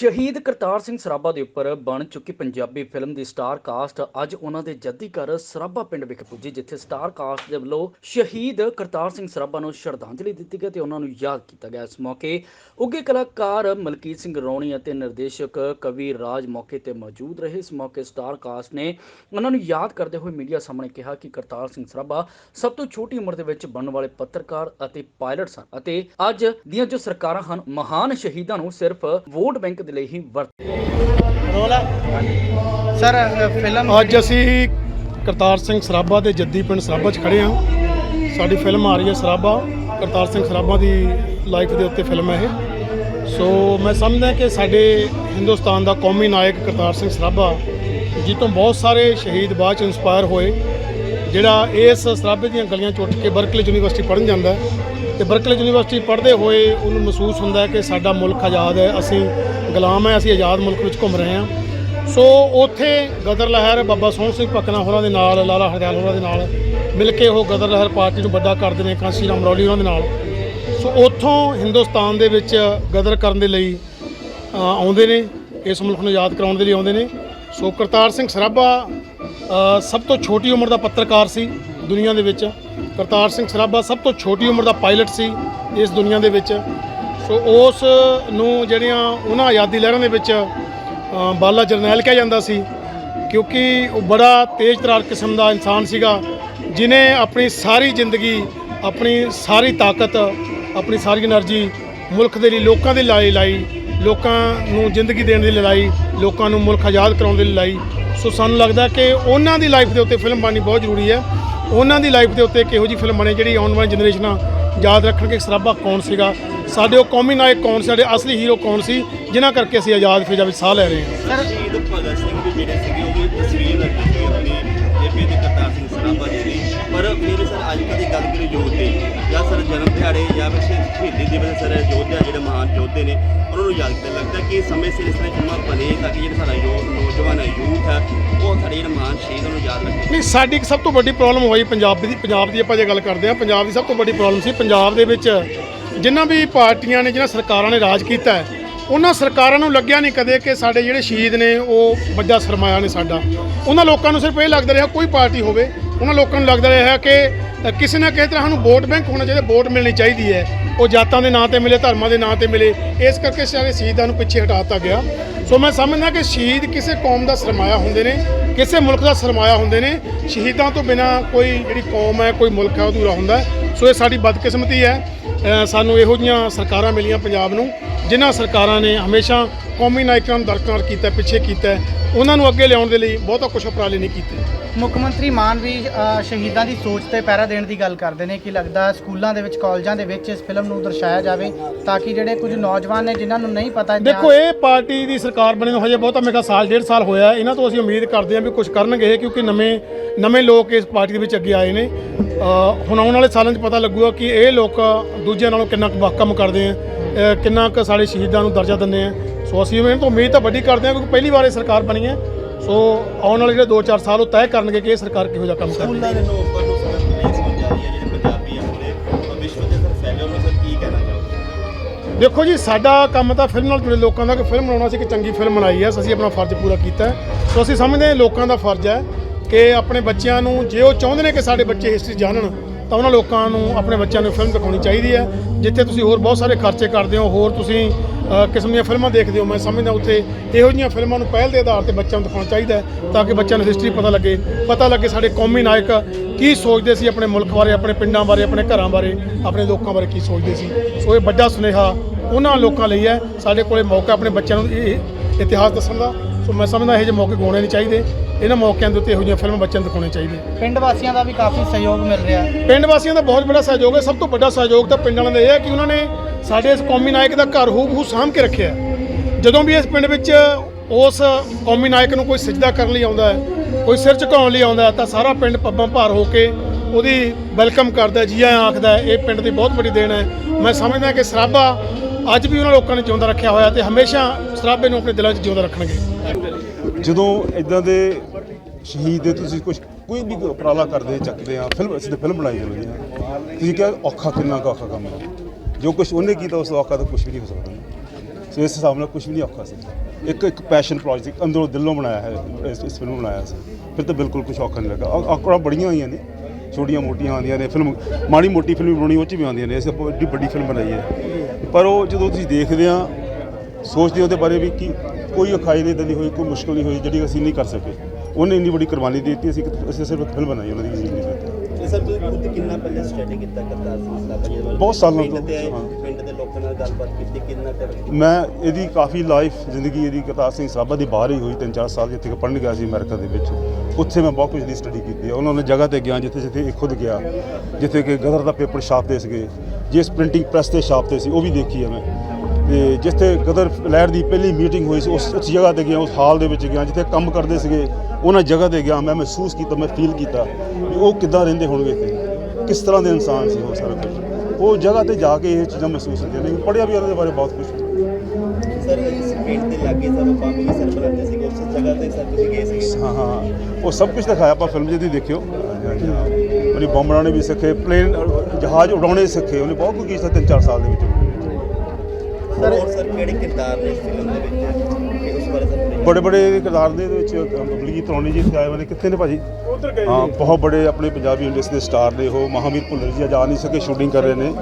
ਸ਼ਹੀਦ ਕਰਤਾਰ ਸਿੰਘ ਸਰਾਭਾ ਦੇ ਉੱਪਰ ਬਣ ਚੁੱਕੀ ਪੰਜਾਬੀ ਫਿਲਮ ਦੀ ਸਟਾਰ ਕਾਸਟ ਅੱਜ ਉਹਨਾਂ ਦੇ ਜੱਦੀ ਘਰ ਸਰਾਭਾ ਪਿੰਡ ਵਿਖੇ ਪੁੱਜੀ, ਜਿੱਥੇ ਸਟਾਰ ਕਾਸਟ ਦੇ ਵੱਲੋਂ ਸ਼ਹੀਦ ਕਰਤਾਰ ਸਿੰਘ ਸਰਾਭਾ ਨੂੰ ਸ਼ਰਧਾਂਜਲੀ ਦਿੱਤੀ ਗਈ ਤੇ ਉਹਨਾਂ ਨੂੰ ਯਾਦ ਕੀਤਾ ਗਿਆ। ਇਸ ਮੌਕੇ ਉੱਘੇ ਕਲਾਕਾਰ ਮਲਕੀਤ ਸਿੰਘ ਰੌਣੀ ਅਤੇ ਨਿਰਦੇਸ਼ਕ ਕਵੀ ਰਾਜ ਮੌਕੇ ਤੇ ਮੌਜੂਦ ਰਹੇ। ਇਸ ਮੌਕੇ ਸਟਾਰ ਕਾਸਟ ਨੇ ਉਹਨਾਂ ਨੂੰ ਯਾਦ ਕਰਦੇ ਹੋਏ ਮੀਡੀਆ ਸਾਹਮਣੇ ਕਿਹਾ ਕਿ ਕਰਤਾਰ ਸਿੰਘ ਸਰਾਭਾ ਸਭ ਤੋਂ ਛੋਟੀ ਉਮਰ ਦੇ ਵਿੱਚ ਬਣਨ ਵਾਲੇ ਪੱਤਰਕਾਰ ਅਤੇ ਪਾਇਲਟ ਸਨ ਅਤੇ ਅੱਜ ਦੀਆਂ ਜੋ ਸਰਕਾਰਾਂ ਹਨ, ਮਹਾਨ ਸ਼ਹੀਦਾਂ ਨੂੰ ਸਿਰਫ ਵੋਟ ਬੈਂਕ ਦੇ ਲਈ ਹੀ ਵਰਤ ਰੋਲ ਸਰ ਫਿਲਮ ਅੱਜ ਅਸੀਂ ਕਰਤਾਰ ਸਿੰਘ ਸਰਾਭਾ ਦੇ ਜੱਦੀ ਪਿੰਡ ਸਰਾਭਾ 'ਚ ਖੜੇ ਹਾਂ। ਸਾਡੀ ਫਿਲਮ ਆ ਰਹੀ ਹੈ ਸਰਾਭਾ। ਕਰਤਾਰ ਸਿੰਘ ਸਰਾਭਾ ਦੀ ਲਾਈਫ ਦੇ ਉੱਤੇ ਫਿਲਮ ਹੈ ਇਹ। ਸੋ ਮੈਂ ਸਮਝਦਾ ਕਿ ਸਾਡੇ ਹਿੰਦੁਸਤਾਨ ਦਾ ਕੌਮੀ ਨਾਇਕ ਕਰਤਾਰ ਸਿੰਘ ਸਰਾਭਾ ਜੀ ਤੋਂ ਬਹੁਤ ਸਾਰੇ ਸ਼ਹੀਦ ਬਾਅਦ ਚ ਇਨਸਪਾਇਰ ਹੋਏ ਜਿਹੜਾ ਇਸ ਸਰਾਭੇ ਦੀਆਂ ਗਲੀਆਂ ਚੁੱਟ ਕੇ ਬਰਕਲੇ ਯੂਨੀਵਰਸਿਟੀ ਪੜ੍ਹਨ ਜਾਂਦਾ ਤੇ ਬਰਕਲੇ ਯੂਨੀਵਰਸਿਟੀ ਪੜ੍ਹਦੇ ਹੋਏ ਉਹਨੂੰ ਮਹਿਸੂਸ ਹੁੰਦਾ ਹੈ ਕਿ ਸਾਡਾ ਮੁਲਕ ਆਜ਼ਾਦ ਹੈ। ਅਸੀਂ ਗੁਲਾਮ ਹੈ, ਅਸੀਂ ਆਜ਼ਾਦ ਮੁਲਕ ਵਿੱਚ ਘੁੰਮ ਰਹੇ ਹਾਂ। ਸੋ ਉੱਥੇ ਗਦਰ ਲਹਿਰ ਬਾਬਾ ਸੋਹਣ ਸਿੰਘ ਪਕਨਾ ਹੋਰਾਂ ਦੇ ਨਾਲ, ਲਾਲਾ ਹਰਦਿਆਲ ਹੋਰਾਂ ਦੇ ਨਾਲ, ਮਿਲ ਕੇ ਉਹ ਗਦਰ ਲਹਿਰ ਪਾਰਟੀ ਨੂੰ ਵੱਡਾ ਕਰਦੇ ਨੇ, ਕਾਂਸੀ ਰਾਮ ਰੌਲੀ ਉਹਨਾਂ ਦੇ ਨਾਲ। ਸੋ ਉੱਥੋਂ ਹਿੰਦੁਸਤਾਨ ਦੇ ਵਿੱਚ ਗਦਰ ਕਰਨ ਦੇ ਲਈ ਆਉਂਦੇ ਨੇ, ਇਸ ਮੁਲਕ ਨੂੰ ਯਾਦ ਕਰਾਉਣ ਦੇ ਲਈ ਆਉਂਦੇ ਨੇ। ਸੋ ਕਰਤਾਰ ਸਿੰਘ ਸਰਾਭਾ ਸਭ ਤੋਂ ਛੋਟੀ ਉਮਰ ਦਾ ਪੱਤਰਕਾਰ ਸੀ ਦੁਨੀਆ ਦੇ ਵਿੱਚ। ਕਰਤਾਰ ਸਿੰਘ ਸਰਾਭਾ ਸਭ ਤੋਂ ਛੋਟੀ ਉਮਰ ਦਾ ਪਾਇਲਟ ਸੀ ਇਸ ਦੁਨੀਆ ਦੇ ਵਿੱਚ। ਸੋ ਉਸ ਨੂੰ ਜਿਹੜੀਆਂ ਉਹਨਾਂ ਆਜ਼ਾਦੀ ਲਹਿਰਾਂ ਦੇ ਵਿੱਚ ਬਾਲਾ ਜਰਨੈਲ ਕਿਹਾ ਜਾਂਦਾ ਸੀ, ਕਿਉਂਕਿ ਉਹ ਬੜਾ ਤੇਜ਼ ਤਰਾਰ ਕਿਸਮ ਦਾ ਇਨਸਾਨ ਸੀਗਾ, ਜਿਨੇ ਆਪਣੀ ਸਾਰੀ ਜ਼ਿੰਦਗੀ, ਆਪਣੀ ਸਾਰੀ ਤਾਕਤ, ਆਪਣੀ ਸਾਰੀ એનર્ਜੀ ਮੁਲਕ ਦੇ ਲਈ, ਲੋਕਾਂ ਦੇ ਲਈ ਲਾਈ, ਲੋਕਾਂ ਨੂੰ ਜ਼ਿੰਦਗੀ ਦੇਣ ਦੀ ਲੜਾਈ ਲੋਕਾਂ ਨੂੰ ਮੁਲਕ ਆਜ਼ਾਦ ਕਰਾਉਣ ਦੀ ਲੜਾਈ ਸੋ ਸਾਨੂੰ ਲੱਗਦਾ ਕਿ ਉਹਨਾਂ ਦੀ ਲਾਈਫ ਦੇ ਉੱਤੇ ਫਿਲਮ ਬਣਨੀ ਬਹੁਤ ਜ਼ਰੂਰੀ ਹੈ। ਉਹਨਾਂ ਦੀ ਲਾਈਫ ਦੇ ਉੱਤੇ ਕਿਹੋ ਜੀ ਫਿਲਮ ਬਣੇ, ਜਿਹੜੀ ਆਉਣ ਵਾਲੀ ਜਨਰੇਸ਼ਨਾਂ ਯਾਦ ਰੱਖਣਗੇ ਸਰਾਭਾ ਕੌਣ ਸੀਗਾ? ਸਾਡੇ ਉਹ ਕੌਮੀ ਨਾਇਕ ਕੌਣ ਸੀ? ਸਾਡੇ ਅਸਲੀ ਹੀਰੋ ਕੌਣ ਸੀ? ਜਿਨ੍ਹਾਂ ਕਰਕੇ ਅਸੀਂ ਆਜ਼ਾਦ ਫਿਜ਼ਾ ਵਿੱਚ ਸਾਹ ਲੈ ਰਹੇ ਹਾਂ। ਸਰ, ਸ਼ਹੀਦ ਭਗਤ ਸਿੰਘ ਵੀ ਜਿਹੜੇ ਸੀਗੇ, ਉਹ ਵੀ ਤਸਵੀਰ ਰੱਖੀ ਸੀ ਜੇਪੀ ਦੇ ਕਰਤਾਰ ਸਿੰਘ ਸਰਾਭਾ ਜੀ ਦੀ। ਪਰ ਫਿਰ ਸਰ, ਅੱਜ ਦੀ ਗੱਲ ਕਰੀ ਯੋਧ ਦੀ। ਜਾਂ ਸਰ ਜਨਮ ਦਿਹਾੜੇ ਜਾਂ ਫਿਰ ਸ਼ਹੀਦੀ ਦਿਵਸ ਸਰ ਯੋਧਾ ਜਿਹੜੇ ਮਹਾਨ ਯੋਧੇ ਨੇ, ਉਹਨਾਂ ਨੂੰ ਯਾਦ ਕੀਤਾ, ਲੱਗਦਾ ਕਿ ਸਮੇਂ ਸਿਰ ਇਸ ਤਰ੍ਹਾਂ ਫਿਲਮਾਂ ਬਣੇ ਤਾਂ ਕਿ ਜਿਹੜਾ ਸਾਡਾ ਯੋ ਨੌਜਵਾਨ ਹੈ, ਯੂਥ ਹੈ, ਉਹ ਸਾਡੇ ਜਿਹੜੇ ਮਹਾਨ ਸ਼ਹੀਦ ਨੂੰ ਯਾਦ ਰੱਖੇ। ਨਹੀਂ, ਸਾਡੀ ਇੱਕ ਸਭ ਤੋਂ ਵੱਡੀ ਪ੍ਰੋਬਲਮ ਹੋਈ ਪੰਜਾਬ ਦੀ ਪੰਜਾਬ ਦੀ ਆਪਾਂ ਜੇ ਗੱਲ ਕਰਦੇ ਹਾਂ, ਪੰਜਾਬ ਦੀ ਸਭ ਤੋਂ ਵੱਡੀ ਪ੍ਰੋਬਲਮ ਸੀ ਪੰਜਾਬ ਦੇ ਵਿੱਚ ਜਿਨ੍ਹਾਂ ਵੀ ਪਾਰਟੀਆਂ ਨੇ, ਜਿਨ੍ਹਾਂ ਸਰਕਾਰਾਂ ਨੇ ਰਾਜ ਕੀਤਾ ਹੈ, ਉਹਨਾਂ ਸਰਕਾਰਾਂ ਨੂੰ ਲੱਗਿਆ ਨਹੀਂ ਕਦੇ ਕਿ ਸਾਡੇ ਜਿਹੜੇ ਸ਼ਹੀਦ ਨੇ, ਉਹ ਵੱਡਾ ਸਰਮਾਇਆ ਨੇ ਸਾਡਾ। ਉਹਨਾਂ ਲੋਕਾਂ ਨੂੰ ਸਿਰਫ ਇਹ ਲੱਗਦਾ ਰਿਹਾ ਕੋਈ ਪਾਰਟੀ ਹੋਵੇ, ਉਹਨਾਂ ਲੋਕਾਂ ਨੂੰ ਲੱਗਦਾ ਰਿਹਾ ਕਿ ਅ, ਕਿਸੇ ਨਾ ਕਿਸੇ ਤਰ੍ਹਾਂ ਸਾਨੂੰ ਵੋਟ ਬੈਂਕ ਹੋਣਾ ਚਾਹੀਦਾ ਵੋਟ ਮਿਲਣੀ ਚਾਹੀਦੀ ਹੈ। ਉਹ ਜਾਤਾਂ ਦੇ ਨਾਂ ਤੇ ਮਿਲੇ ਧਰਮਾਂ ਦੇ ਨਾਂ ਤੇ ਮਿਲੇ ਇਸ ਕਰਕੇ ਸਾਰੇ ਸ਼ਹੀਦਾਂ ਨੂੰ ਪਿੱਛੇ ਹਟਾ ਦਿੱਤਾ ਗਿਆ। ਸੋ ਮੈਂ ਸਮਝਦਾ ਕਿ ਸ਼ਹੀਦ ਕਿਸੇ ਕੌਮ ਦਾ ਸਰਮਾਇਆ ਹੁੰਦੇ ਨੇ ਕਿਸੇ ਮੁਲਕ ਦਾ ਸਰਮਾਇਆ ਹੁੰਦੇ ਨੇ। ਸ਼ਹੀਦਾਂ ਤੋਂ ਬਿਨਾ ਕੋਈ ਜਿਹੜੀ ਕੌਮ ਹੈ ਕੋਈ ਮੁਲਕ ਹੈ ਉਹ ਅਧੂਰਾ ਹੁੰਦਾ ਸੋ ਇਹ ਸਾਡੀ ਬਦਕਿਸਮਤੀ ਹੈ। ਸਾਨੂੰ ਇਹੋ ਜਿਹੀਆਂ ਸਰਕਾਰਾਂ ਮਿਲੀਆਂ ਪੰਜਾਬ ਨੂੰ ਜਿਨ੍ਹਾਂ ਸਰਕਾਰਾਂ ਨੇ ਹਮੇਸ਼ਾ ਕੌਮੀ ਨਾਇਕਾਂ ਨੂੰ ਦਰਕਾਰ ਕੀਤਾ ਪਿੱਛੇ ਕੀਤਾ ਉਹਨਾਂ ਨੂੰ ਅੱਗੇ ਲਿਆਉਣ ਦੇ ਲਈ ਬਹੁਤਾ ਕੁਝ ਉਪਰਾਲੇ ਨਹੀਂ ਕੀਤੇ। ਮੁੱਖ ਮੰਤਰੀ ਮਾਨ ਵੀ ਅ, ਸ਼ਹੀਦਾਂ ਦੀ ਸੋਚ ਤੇ ਪਹਿਰਾ ਦੇਣ ਦੀ ਗੱਲ ਕਰਦੇ ਨੇ ਕਿ ਲੱਗਦਾ ਸਕੂਲਾਂ ਦੇ ਵਿੱਚ ਕਾਲਜਾਂ ਦੇ ਵਿੱਚ ਇਸ ਫਿਲਮ ਨੂੰ ਦਰਸਾਇਆ ਜਾਵੇ ਤਾਂ ਕਿ ਜਿਹੜੇ ਕੁਝ ਨੌਜਵਾਨ ਨੇ ਜਿਨ੍ਹਾਂ ਨੂੰ ਨਹੀਂ ਪਤਾ ਦੇਖੋ ਇਹ ਪਾਰਟੀ ਦੀ ਸਰਕਾਰ ਬਣੇ ਨੂੰ ਹਜੇ ਬਹੁਤਾ ਮੇਰਾ ਸਾਲ ਡੇਢ ਸਾਲ ਹੋਇਆ ਇਹਨਾਂ ਤੋਂ ਅਸੀਂ ਉਮੀਦ ਕਰਦੇ ਹਾਂ ਵੀ ਕੁਝ ਕਰਨਗੇ ਇਹ ਕਿਉਂਕਿ ਨਵੇਂ ਨਵੇਂ ਲੋਕ ਇਸ ਪਾਰਟੀ ਦੇ ਵਿੱਚ ਅੱਗੇ ਆਏ ਨੇ। ਅ, ਹੁਣ ਆਉਣ ਵਾਲੇ ਸਾਲਾਂ 'ਚ ਪਤਾ ਲੱਗੂਗਾ ਕਿ ਇਹ ਲੋਕ ਦੂਜਿਆਂ ਨਾਲੋਂ ਕਿੰਨਾ ਕੁ ਵੱਖ ਕੰਮ ਕਰਦੇ ਆ ਅ, ਕਿੰਨਾ ਕੁ ਸਾਡੇ ਸ਼ਹੀਦਾਂ ਨੂੰ ਦਰਜਾ ਦਿੰਦੇ ਆ। ਸੋ ਅਸੀਂ ਇਹਨਾਂ ਤੋਂ ਉਮੀਦ ਤਾਂ ਵੱਡੀ ਕਰਦੇ ਹਾਂ ਕਿਉਂਕਿ ਪਹਿਲੀ ਵਾਰ ਇਹ ਸਰਕਾਰ ਬਣੀ ਹੈ। ਸੋ ਆਉਣ ਵਾਲੇ ਜਿਹੜੇ 2-4 ਸਾਲ ਉਹ ਤੈਅ ਕਰਨਗੇ ਕਿ ਇਹ ਸਰਕਾਰ ਕਿਹੋ ਜਿਹਾ ਕੰਮ ਕਰਦੀ ਹੈ। ਸਕੂਲਾਂ ਦੇ ਨਵੰਬਰ ਨੂੰ ਸਰ ਰਿਲੀਜ਼ ਹੋਣ ਜਾ ਰਹੀ ਹੈ ਜਿਹੜੇ ਪੰਜਾਬੀ ਆ ਪੂਰੇ ਵਿਸ਼ਵ ਦੇ ਸਰ ਫੈਲੇ ਉਹਨੂੰ ਸਰ ਕੀ ਕਹਿਣਾ ਚਾਹੋਗੇ? ਦੇਖੋ ਜੀ ਸਾਡਾ ਕੰਮ ਤਾਂ ਫਿਲਮ ਨਾਲ ਜੁੜੇ ਲੋਕਾਂ ਦਾ ਕਿ ਫਿਲਮ ਬਣਾਉਣਾ ਸੀ ਕਿ ਚੰਗੀ ਫਿਲਮ ਬਣਾਈ ਹੈ ਅਸੀਂ ਆਪਣਾ ਫਰਜ਼ ਪੂਰਾ ਕੀਤਾ ਸੋ ਅਸੀਂ ਸਮਝਦੇ ਹਾਂ ਲੋਕਾਂ ਦਾ ਫਰਜ਼ ਹੈ ਕਿ ਆਪਣੇ ਬੱਚਿਆਂ ਨੂੰ ਜੇ ਉਹ ਚਾਹੁੰਦੇ ਨੇ ਕਿ ਸਾਡੇ ਬੱਚੇ ਹਿਸਟਰੀ ਜਾਣਨ ਤਾਂ ਉਹਨਾਂ ਲੋਕਾਂ ਨੂੰ, ਆਪਣੇ ਬੱਚਿਆਂ ਨੂੰ ਫਿਲਮ ਦਿਖਾਉਣੀ ਚਾਹੀਦੀ ਹੈ। ਜਿੱਥੇ ਤੁਸੀਂ ਹੋਰ ਬਹੁਤ ਸਾਰੇ ਖਰਚੇ ਕਰਦੇ ਹੋ, ਹੋਰ ਤੁਸੀਂ ਕਿਸਮ ਦੀਆਂ ਫਿਲਮਾਂ ਦੇਖਦੇ ਹੋ, ਮੈਂ ਸਮਝਦਾ ਉੱਥੇ ਇਹੋ ਜਿਹੀਆਂ ਫਿਲਮਾਂ ਨੂੰ ਪਹਿਲ ਦੇ ਆਧਾਰ ਤੇ ਬੱਚਿਆਂ ਨੂੰ ਦਿਖਾਉਣਾ ਚਾਹੀਦਾ ਤਾਂ ਕਿ ਬੱਚਿਆਂ ਨੂੰ ਹਿਸਟਰੀ ਪਤਾ ਲੱਗੇ। ਪਤਾ ਲੱਗੇ ਸਾਡੇ ਕੌਮੀ ਨਾਇਕ ਕੀ ਸੋਚਦੇ ਸੀ ਆਪਣੇ ਮੁਲਕ ਬਾਰੇ, ਆਪਣੇ ਪਿੰਡਾਂ ਬਾਰੇ, ਆਪਣੇ ਘਰਾਂ ਬਾਰੇ, ਆਪਣੇ ਲੋਕਾਂ ਬਾਰੇ ਕੀ ਸੋਚਦੇ ਸੀ। ਸੋ ਇਹ ਵੱਡਾ ਸੁਨੇਹਾ ਉਹਨਾਂ ਲੋਕਾਂ ਲਈ ਹੈ। ਸਾਡੇ ਕੋਲੇ ਮੌਕਾ ਆਪਣੇ ਬੱਚਿਆਂ ਨੂੰ ਇਹ ਇਤਿਹਾਸ ਦੱਸਣ ਦਾ। ਸੋ ਮੈਂ ਸਮਝਦਾ ਇਹ ਜਿਹੇ ਮੌਕੇ ਗਾਉਣੇ ਨਹੀਂ ਚਾਹੀਦੇ। ਇਹਨਾਂ ਮੌਕਿਆਂ ਦੇ ਉੱਤੇ ਇਹੋ ਜਿਹੀਆਂ ਫਿਲਮਾਂ ਬੱਚਿਆਂ ਨੂੰ ਦਿਖਾਉਣੀਆਂ ਚਾਹੀਦੀਆਂ। ਪਿੰਡ ਵਾਸੀਆਂ ਦਾ ਵੀ ਕਾਫੀ ਸਹਿਯੋਗ ਮਿਲ ਰਿਹਾ ਹੈ। ਪਿੰਡ ਵਾਸੀਆਂ ਦਾ ਬਹੁਤ ਵੱਡਾ ਸਹਿਯੋਗ ਹੈ। ਸਭ ਤੋਂ ਵੱਡਾ ਸਹਿਯੋਗ ਤਾਂ ਪਿੰਡ ਵਾਲਿਆਂ ਦਾ ਇਹ ਹੈ ਕਿ ਉਹਨਾਂ ਨੇ ਸਾਡੇ ਇਸ ਕੌਮੀ ਨਾਇਕ ਦਾ ਘਰ ਹੂਬਹੂ ਸਾਂਭ ਕੇ ਰੱਖਿਆ ਜਦੋਂ ਵੀ ਇਸ ਪਿੰਡ ਵਿੱਚ ਉਸ ਕੌਮੀ ਨਾਇਕ ਨੂੰ ਕੋਈ ਸਜਦਾ ਕਰਨ ਲਈ ਆਉਂਦਾ ਹੈ ਕੋਈ ਸਿਰ ਝੁਕਾਉਣ ਲਈ ਆਉਂਦਾ ਹੈ ਤਾਂ ਸਾਰਾ ਪਿੰਡ ਪੱਬਾਂ ਭਾਰ ਹੋ ਕੇ ਉਹਦੀ ਵੈਲਕਮ ਕਰਦਾ ਹੈ, ਜੀ ਆਇਆਂ ਆਖਦਾ ਹੈ। ਇਹ ਪਿੰਡ ਦੀ ਬਹੁਤ ਵੱਡੀ ਦੇਣ ਹੈ। ਮੈਂ ਸਮਝਦਾ ਕਿ ਸਰਾਭਾ ਅੱਜ ਵੀ ਉਹਨਾਂ ਲੋਕਾਂ ਨੇ ਜਿਉਂਦਾ ਰੱਖਿਆ ਹੋਇਆ ਤੇ ਹਮੇਸ਼ਾ ਸਰਾਭੇ ਨੂੰ ਆਪਣੇ ਦਿਲਾਂ 'ਚ ਜਿਉਂਦਾ ਰੱਖਣਗੇ। ਜਦੋਂ ਇਦਾਂ ਦੇ ਸ਼ਹੀਦ ਦੇ ਤੁਸੀਂ ਕੁਝ ਕੋਈ ਵੀ ਉਪਰਾਲਾ ਕਰਦੇ, ਚੱਕਦੇ ਆ, ਫਿਲਮ ਅਸੀਂ ਫਿਲਮ ਬਣਾਈ ਜਾਂਦੀ ਆ। ਤੁਸੀਂ ਕਿਹਾ ਔਖਾ ਕਿੰਨਾ ਕੁ ਔਖਾ ਕੰਮ ਹੈ ਜੋ ਕੁਝ ਉਹਨੇ ਕੀਤਾ, ਉਸ ਔਖਾ ਤਾਂ ਕੁਝ ਵੀ ਨਹੀਂ ਹੋ ਸਕਦਾ। ਸੋ ਇਸ ਹਿਸਾਬ ਨਾਲ ਕੁਝ ਵੀ ਨਹੀਂ ਔਖਾ ਸੀ। ਇੱਕ ਇੱਕ ਪੈਸ਼ਨ ਪ੍ਰੋਜੈਕਟ ਅੰਦਰੋਂ ਦਿਲੋਂ ਬਣਾਇਆ ਹੈ, ਇਸ ਫਿਲਮ ਨੂੰ ਬਣਾਇਆ ਸੀ। ਫਿਰ ਤਾਂ ਬਿਲਕੁਲ ਕੁਝ ਔਖਾ ਨਹੀਂ ਲੱਗਾ। ਔ- ਔਕੜਾਂ ਬੜੀਆਂ ਹੋਈਆਂ ਨੇ। ਛੋਟੀਆਂ ਮੋਟੀਆਂ ਆਉਂਦੀਆਂ ਨੇ, ਫਿਲਮ ਮਾੜੀ ਮੋਟੀ ਫਿਲਮ ਬਣਾਉਣੀ, ਉਹ 'ਚ ਵੀ ਆਉਂਦੀਆਂ ਨੇ। ਅਸੀਂ ਆਪਾਂ ਐਡੀ ਵੱਡੀ ਫਿਲਮ ਬਣਾਈ ਹੈ। ਪਰ ਉਹ ਜਦੋਂ ਤੁਸੀਂ ਦੇਖਦੇ ਆ, ਸੋਚਦੇ ਉਹਦੇ ਬਾਰੇ ਵੀ ਕਿ ਕੋਈ ਔਖਾਈ ਨਹੀਂ ਦਲੀ ਹੋਈ, ਕੋਈ ਮੁਸ਼ਕਲ ਨਹੀਂ ਹੋਈ, ਜਿਹੜੀ ਅਸੀਂ ਨਹੀਂ ਕਰ ਸਕੇ। ਉਹਨੇ ਇੰਨੀ ਵੱਡੀ ਕੁਰਬਾਨੀ ਦੇ ਦਿੱਤੀ ਅਸੀਂ ਅਸੀਂ ਸਿਰਫ ਇੱਕ ਫਿਲਮ ਬਣਾਈ ਉਹਨਾਂ ਦੀ ਜ਼ਿੰਦਗੀ ਉੱਤੇ। ਇਹ ਸਰ ਤੁਸੀਂ ਖੁਦ ਕਿੰਨਾ ਪਹਿਲੇ ਸਟੱਡੀ ਕੀਤਾ ਕਰਤਾਰ ਸਿੰਘ ਸਰਾਭਾ ਜੀ ਦੇ? ਬਾਰੇ? ਬਹੁਤ ਸਾਲਾਂ ਪਿੰਡ ਤੋਂ, ਦੇ ਲੋਕਾਂ ਨਾਲ ਗੱਲਬਾਤ ਕੀਤੀ ਕਿੰਨਾ ਕਰ ਮੈਂ ਇਹਦੀ ਕਾਫੀ ਲਾਈਫ ਜ਼ਿੰਦਗੀ ਇਹਦੀ ਕਰਤਾਰ ਸਿੰਘ ਸਰਾਭਾ ਦੀ ਬਾਹਰ ਹੀ ਹੋਈ ਤਿੰਨ ਚਾਰ ਸਾਲ ਜਿੱਥੇ ਪੜ੍ਹਨ ਗਿਆ ਸੀ ਅਮਰੀਕਾ ਦੇ ਵਿੱਚ। ਉੱਥੇ ਮੈਂ ਬਹੁਤ ਕੁਝ ਦੀ ਸਟੱਡੀ ਕੀਤੀ ਹੈ। ਉਹਨਾਂ ਨੇ ਜਗ੍ਹਾ ਤੇ ਗਿਆ ਜਿੱਥੇ ਜਿੱਥੇ ਇਹ ਖੁਦ ਗਿਆ ਜਿੱਥੇ ਕਿ ਗਦਰ ਦਾ ਪੇਪਰ ਛਾਪਦੇ ਸੀਗੇ। ਜਿਸ ਪ੍ਰਿੰਟਿੰਗ ਪ੍ਰੈਸ ਤੇ ਛਾਪਦੇ ਸੀ ਉਹ ਵੀ ਦੇਖੀ ਹੈ ਮੈਂ। ਤੇ ਜਿੱਥੇ ਗਦਰ ਲਹਿਰ ਦੀ ਪਹਿਲੀ ਮੀਟਿੰਗ ਹੋਈ ਸੀ ਉਸ ਉਸ ਜਗ੍ਹਾ ਤੇ ਗਿਆ ਉਸ ਹਾਲ ਦੇ ਵਿੱਚ ਗਿਆ ਜਿੱਥੇ ਕੰਮ ਕਰਦੇ ਸੀਗੇ ਉਹਨਾਂ ਜਗ੍ਹਾ ਤੇ ਗਿਆ ਮੈਂ ਮਹਿਸੂਸ ਕੀਤਾ ਮੈਂ ਫੀਲ ਕੀਤਾ ਵੀ ਉਹ ਕਿੱਦਾਂ ਰਹਿੰਦੇ ਹੋਣਗੇ ਇੱਥੇ ਕਿਸ ਤਰ੍ਹਾਂ ਦੇ ਇਨਸਾਨ ਸੀ ਉਹ ਸਾਰਾ ਕੁਝ। ਉਹ ਜਗ੍ਹਾ ਤੇ ਜਾ ਕੇ ਇਹ ਚੀਜ਼ਾਂ ਮਹਿਸੂਸ ਹੁੰਦੀਆਂ ਨੇ ਪੜ੍ਹਿਆ ਵੀ ਉਹਨਾਂ ਦੇ ਬਾਰੇ ਬਹੁਤ ਕੁਝ ਸਰ ਇਸ ਪਿੰਡ ਦੇ ਲਾਗੇ ਸਰ ਬੰਬ ਵੀ ਸਰ ਬਣਾਉਂਦੇ ਸੀ ਉਸ ਜਗ੍ਹਾ ਤੇ ਸਰ ਤੁਸੀਂ ਗਏ ਸੀ ਹਾਂ ਹਾਂ। ਉਹ ਸਭ ਕੁਝ ਦਿਖਾਇਆ ਆਪਾਂ ਫਿਲਮ ਜਿਹਦੀ ਦੇਖਿਓ। ਉਹਨੇ ਬੰਬ ਬਣਾਉਣੇ ਵੀ ਸਿੱਖੇ ਪਲੇਨ ਜਹਾਜ਼ ਉਡਾਉਣੇ ਸਿੱਖੇ ਉਹਨੇ ਬਹੁਤ ਕੁਝ ਕੀਤਾ ਤਿੰਨ ਚਾਰ ਸਾਲ ਦੇ ਵਿੱਚ। ਸਰ ਹੋਰ ਸਰ ਕਿਹੜੇ ਕਿਰਦਾਰ ਨੇ ਇਸ ਫਿਲਮ ਦੇ ਵਿੱਚ? ਕਿ ਉਸ ਬਾਰੇ ਸਰ ਥੋੜ੍ਹੀ ਬੜੇ ਬੜੇ ਕਿਰਦਾਰ ਦੇ ਵਿੱਚ ਬਬਲੀਜੀ ਤਰੌਣੀ ਜੀ ਇੱਥੇ ਆਏ ਹੋਏ ਨੇ ਕਿੱਥੇ ਨੇ ਭਾਜੀ? ਉਧਰ ਗਏ ਹਾਂ ਬਹੁਤ ਬੜੇ ਆਪਣੇ ਪੰਜਾਬੀ ਇੰਡਸਟਰੀ ਦੇ ਸਟਾਰ ਨੇ ਉਹ ਮਹਾਵੀਰ ਭੁੱਲਰ ਜੀ ਆ ਨਹੀਂ ਸਕੇ ਸ਼ੂਟਿੰਗ ਕਰ ਰਹੇ ਨੇ।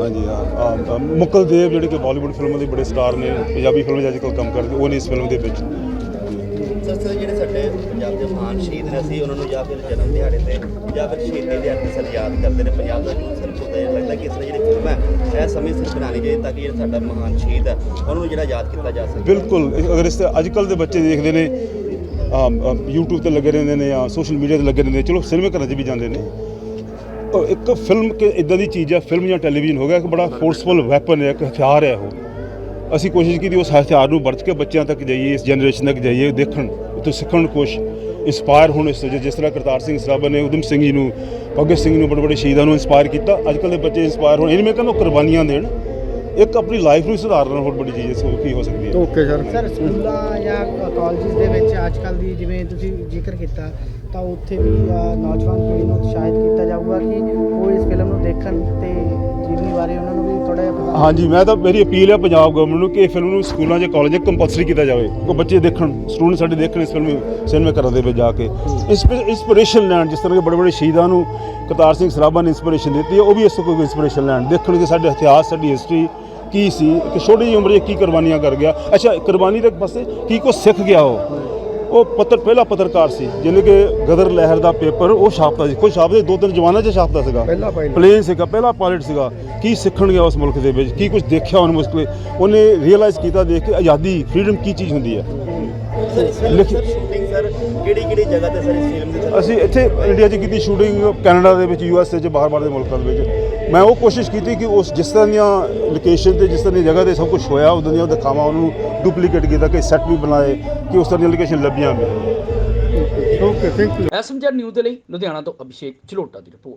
ਹਾਂਜੀ ਹਾਂ ਮੁਕਲ ਦੇਵ ਜਿਹੜੇ ਕਿ ਬਾਲੀਵੁੱਡ ਫਿਲਮਾਂ ਦੇ ਬੜੇ ਸਟਾਰ ਨੇ ਪੰਜਾਬੀ ਫਿਲਮਾਂ 'ਚ ਅੱਜ ਕੱਲ੍ਹ ਕੰਮ ਕਰਦੇ ਉਹ ਨੇ ਇਸ ਫਿਲਮ ਦੇ ਵਿੱਚ। ਸਰ ਜਿਹੜੇ ਸਾਡੇ ਪੰਜਾਬ ਦੇ ਮਹਾਨ ਸ਼ਹੀਦ ਨੇ ਅਸੀਂ ਉਹਨਾਂ ਨੂੰ ਜਾਂ ਫਿਰ ਜਨਮ ਦਿਹਾੜੇ ਤੇ ਜਾਂ ਫਿਰ ਸ਼ਹੀਦੀ ਦਿਹਾੜੇ ਤੇ ਸਰ ਯਾਦ ਕਰਦੇ ਨੇ ਪੰਜਾਬ ਦਾ ਨੂੰ ਸਰ ਲੱਗਦਾ ਕਿ ਇਸ ਤਰ੍ਹਾਂ ਜਿਹੜੀ ਫਿਲਮ ਹੈ ਇਹ ਸਮੇਂ ਸਿਰ ਬਣਾਉਣੀ ਚਾਹੀਦੀ ਤਾਂ ਕਿ ਜਿਹੜਾ ਸਾਡਾ ਮਹਾਨ ਸ਼ਹੀਦ ਹੈ ਉਹਨੂੰ ਜਿਹੜਾ ਯਾਦ ਕੀਤਾ ਜਾ ਸਕੇ। ਬਿਲਕੁਲ। ਅਗਰ ਇਸ ਅੱਜ ਕੱਲ ਦੇ ਬੱਚੇ ਦੇਖਦੇ ਨੇ ਆਮ, YouTube ਤੇ ਲੱਗੇ ਰਹਿੰਦੇ ਨੇ ਜਾਂ ਸੋਸ਼ਲ ਮੀਡੀਆ ਤੇ ਲੱਗੇ ਰਹਿੰਦੇ ਨੇ ਚਲੋ ਸਿਨੇਮਾ ਘਰਾਂ 'ਚ ਵੀ ਜਾਂਦੇ ਨੇ। ਇੱਕ ਫਿਲਮ ਕਿ ਇਦਾਂ ਦੀ ਚੀਜ਼ ਹੈ ਫਿਲਮ ਜਾਂ ਟੈਲੀਵਿਜ਼ਨ ਹੋ ਗਿਆ ਇੱਕ ਬੜਾ ਫੋਰਸਫੁਲ ਵੈਪਨ ਹੈ ਇੱਕ ਹਥਿਆਰ ਹੈ ਉਹ। ਅਸੀਂ ਕੋਸ਼ਿਸ਼ ਕੀਤੀ ਉਸ ਹਥਿਆਰ ਨੂੰ ਵਰਤ ਕੇ ਬੱਚਿਆਂ ਤੱਕ ਜਾਈਏ ਇਸ ਜਨਰੇਸ਼ਨ ਤੱਕ ਜਾਈਏ ਦੇਖਣ ਉੱਥੇ ਸਿੱਖਣ ਕੁਛ। ਇੰਸਪਾਇਰ ਹੋਣ ਇਸ ਤੋਂ ਜਿਸ ਤਰ੍ਹਾਂ ਕਰਤਾਰ ਸਿੰਘ ਸਰਾਭਾ ਨੇ ਉਦਮ ਸਿੰਘ ਜੀ ਨੂੰ ਭਗਤ ਸਿੰਘ ਨੂੰ ਬੜੇ ਬੜੇ ਸ਼ਹੀਦਾਂ ਨੂੰ ਇੰਸਪਾਇਰ ਕੀਤਾ। ਅੱਜ ਕੱਲ੍ਹ ਦੇ ਬੱਚੇ ਇੰਸਪਾਇਰ ਹੋਣ। ਇਹ ਨਹੀਂ ਮੈਂ ਕਹਿੰਦਾ ਕੁਰਬਾਨੀਆਂ ਦੇਣ। ਇੱਕ ਆਪਣੀ ਲਾਈਫ ਨੂੰ ਸੁਧਾਰਨ ਹੋਰ ਬੜੀ ਚੀਜ਼ ਸੋ ਕੀ ਹੋ ਸਕਦੀ ਹੈ। ਸਰ। ਸਕੂਲਾਂ ਜਾਂ ਕਾਲਜਸ ਦੇ ਵਿੱਚ ਅੱਜ ਕੱਲ ਦੀ ਜਿਵੇਂ ਤੁਸੀਂ ਜ਼ਿਕਰ ਕੀਤਾ ਤਾਂ ਉੱਥੇ ਵੀ ਨੌਜਵਾਨ ਪੀੜ੍ਹੀ ਨੂੰ ਉਤਸ਼ਾਹਿਤ ਕੀਤਾ ਜਾਊਗਾ ਕਿ ਉਹ ਇਸ ਫਿਲਮ ਨੂੰ ਦੇਖਣ ਤੇ ਜੀਵਨੀ ਬਾਰੇ ਉਹਨਾਂ ਨੂੰ ਵੀ ਥੋੜਾ ਜਿਹਾ ਹਾਂਜੀ ਮੈਂ ਤਾਂ ਮੇਰੀ ਅਪੀਲ ਹੈ ਪੰਜਾਬ ਗਵਰਨਮੈਂਟ ਨੂੰ ਕਿ ਇਹ ਫਿਲਮ ਨੂੰ ਸਕੂਲਾਂ 'ਚ ਕਾਲਜਾਂ 'ਚ ਕੰਪਲਸਰੀ ਕੀਤਾ ਜਾਵੇ। ਉਹ ਬੱਚੇ ਦੇਖਣ ਸਟੂਡੈਂਟ ਸਾਡੇ ਦੇਖਣ ਇਸ ਫਿਲਮ ਨੂੰ ਸਿਨੇਮਾ ਘਰਾਂ ਦੇ ਵਿੱਚ ਜਾ ਕੇ। ਇੰਸਪੀਰੇਸ਼ਨ ਲੈਣ ਜਿਸ ਤਰ੍ਹਾਂ ਕਿ ਬੜੇ ਬੜੇ ਸ਼ਹੀਦਾਂ ਨੂੰ ਕਰਤਾਰ ਸਿੰਘ ਸਰਾਭਾ ਨੇ ਇੰਸਪੀਰੇਸ਼ਨ ਦਿੱਤੀ ਹੈ ਉਹ ਵੀ ਇਸ ਤੋਂ ਕੋਈ ਇੰਸਪੀਰੇਸ਼ਨ ਲੈਣ। ਦੇਖਣ ਕਿ ਸਾਡੇ ਇਤਿਹਾਸ ਸਾਡੀ ਹਿਸਟਰੀ ਕੀ ਸੀ ਕਿ ਛੋਟੀ ਜਿਹੀ ਉਮਰੇ ਕੀ ਕੁਰਬਾਨੀਆਂ ਕਰ ਗਿਆ। ਅੱਛਾ ਕੁਰਬਾਨੀ ਦੇ ਪਾਸੇ ਕੀ ਕੁਛ ਸਿੱਖ ਗਿਆ ਉਹ। ਉਹ ਪੱਤਰ ਪਹਿਲਾ ਪੱਤਰਕਾਰ ਸੀ ਜਿਹਨੇ ਕਿ ਗਦਰ ਲਹਿਰ ਦਾ ਪੇਪਰ ਉਹ ਛਾਪਦਾ ਸੀ। ਕੋਈ ਛਾਪਦੇ ਦੋ ਤਿੰਨ ਜਵਾਨਾਂ 'ਚ ਛਾਪਦਾ ਸੀਗਾ। ਪਲੇਨ ਸੀਗਾ ਪਹਿਲਾ ਪਾਇਲਟ ਸੀਗਾ। ਕੀ ਸਿੱਖਣ ਗਿਆ ਉਸ ਮੁਲਕ ਦੇ ਵਿੱਚ? ਕੀ ਕੁਝ ਦੇਖਿਆ ਉਹਨੇ ਮੁਸ਼ਕਲ ਉਹਨੇ ਰੀਅਲਾਈਜ਼ ਕੀਤਾ ਦੇਖ ਕੇ ਆਜ਼ਾਦੀ ਫਰੀडम ਕੀ ਚੀਜ਼ ਹੁੰਦੀ ਹੈ? ਸਰ ਇਸ ਫਿਲਮ ਲਿਖੀ- ਸਰ ਸ਼ੂਟਿੰਗ ਸਰ ਕਿਹੜੀ ਕਿਹੜੀ ਜਗ੍ਹਾ ਤੇ ਸਰ ਇਸ ਫਿਲਮ ਦੀ ਸਰ ਅਸੀਂ ਇੱਥੇ ਇੰਡੀਆ 'ਚ ਕੀਤੀ ਸ਼ੂਟਿੰਗ ਕੈਨੇਡਾ ਦੇ ਵਿੱਚ ਯੂ ਐਸ ਏ 'ਚ ਬਾਹਰ-ਬਾਹਰ ਦੇ ਮੁਲਕਾਂ ਦੇ ਵਿੱਚ। ਮੈਂ ਉਹ ਕੋਸ਼ਿਸ਼ ਕੀਤੀ ਕਿ ਉਸ ਜਿਸ ਤਰ੍ਹਾਂ ਦੀਆਂ ਲੋਕੇਸ਼ਨ ਤੇ ਜਿਸ ਤਰ੍ਹਾਂ ਦੀ ਜਗ੍ਹਾ ਤੇ ਸਭ ਕੁਝ ਹੋਇਆ ਉਦੋਂ ਦੀਆਂ ਦਿਖਾਵਾਂ ਉਹਨੂੰ ਡੁਪਲੀਕੇਟ ਕੀਤਾ ਕਿ ਸੈੱਟ ਵੀ ਬਣਾਏ ਕਿ ਉਸ ਤਰ੍ਹਾਂ ਦੀਆਂ ਲੋਕੇਸ਼ਨ ਲੱਭੀਆਂ ਵੀ। ਐਸਐਮਜੀ ਨਿਊਜ਼ ਦੇ ਲਈ ਲੁਧਿਆਣਾ ਤੋਂ ਅਭਿਸ਼ੇਕ ਚਲੋਟਾ ਦੀ ਰਿਪੋਰਟ